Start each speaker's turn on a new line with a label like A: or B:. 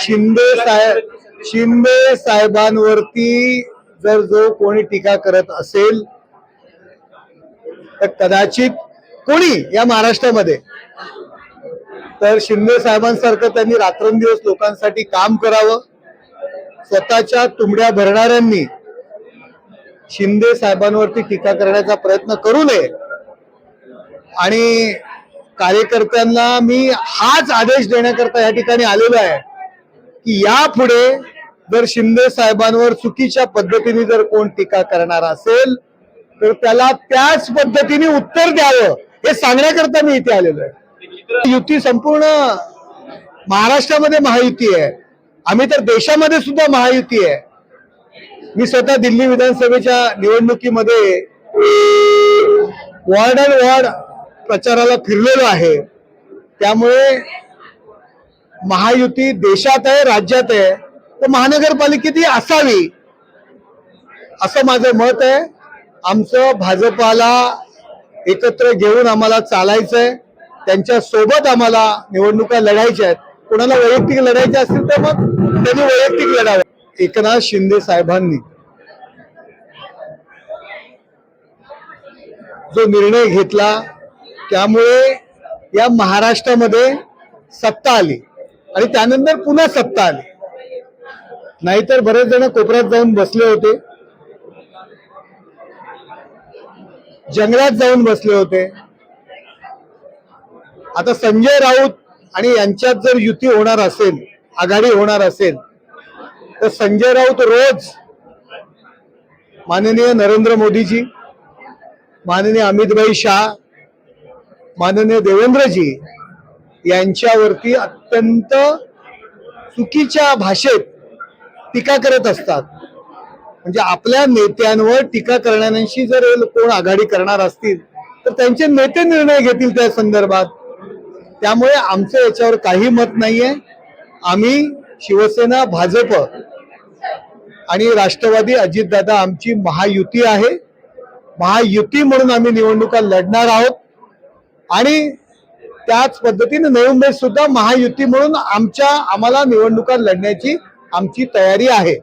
A: शिंदे साहेब शिंदे साहेबांवरती जर जो कोणी टीका करत असेल तर कदाचित कोणी या महाराष्ट्रामध्ये तर शिंदे साहेबांसारखं त्यांनी रात्रंदिवस लोकांसाठी काम करावं. स्वतःच्या तुंबड्या भरणाऱ्यांनी शिंदे साहेबांवरती टीका करण्याचा प्रयत्न करू नये. आणि कार्यकर्त्यांना मी हाच आदेश देण्याकरता या ठिकाणी आलेलो आहे की यापुढे जर शिंदे साहेबांवर चुकीच्या पद्धतीने जर कोण टीका करणार असेल तर त्याला त्याच पद्धतीने उत्तर द्यावं हे सांगण्याकरता मी इथे आलेलो आहे. युती संपूर्ण महाराष्ट्रामध्ये महायुती आहे. आम्ही तर देशामध्ये सुद्धा महायुती आहे. मी स्वतः दिल्ली विधानसभेच्या निवडणुकीमध्ये वॉर्ड अँड वॉर्ड प्रचाराला फिरलेलो आहे. त्यामुळे महायुती देशात आहे राज्यात आहे. तर महानगरपालिकेतही असावी असं माझं मत आहे. आमचं भाजपाला एकत्र घेऊन आम्हाला चालायचं आहे त्यांच्यासोबत आम्हाला निवडणुका लढायच्या आहेत. कोणाला वैयक्तिक लढायचे असतील तर मग त्यांनी वैयक्तिक लढावं एकनाथ शिंदे साहेबांनी जो निर्णय घेतला त्यामुळे या महाराष्ट्रामध्ये सत्ता आली आणि त्यानंतर पुन्हा सत्ता आली. नाहीतर बरेच जण कोपऱ्यात जाऊन बसले होते. जंगलात जाऊन बसले होते. आता संजय राऊत आणि यांच्यात जर युती होणार असेल आघाडी होणार असेल तर संजय राऊत रोज माननीय नरेंद्र मोदीजी माननीय अमितभाई शाह माननीय देवेंद्रजी यांच्यावरती अत्यंत चुकीच्या भाषेत टीका करत असतात. म्हणजे आपल्या नेत्यांवर टीका करणाऱ्यांशी जर कोण आघाडी करणार असतील तर त्यांचे नेते निर्णय घेतील त्या संदर्भात. त्यामुळे आमचं याच्यावर काही मत नाहीये. आम्ही शिवसेना भाजप आणि राष्ट्रवादी अजितदादा आमची महायुती आहे. महायुती म्हणून आम्ही निवडणुका लढणार आहोत. आणि त्याच पद्धतीने नवी सुद्धा महायुती म्हणून आमच्या आम्हाला निवडणुका लढण्याची आमची तयारी आहे.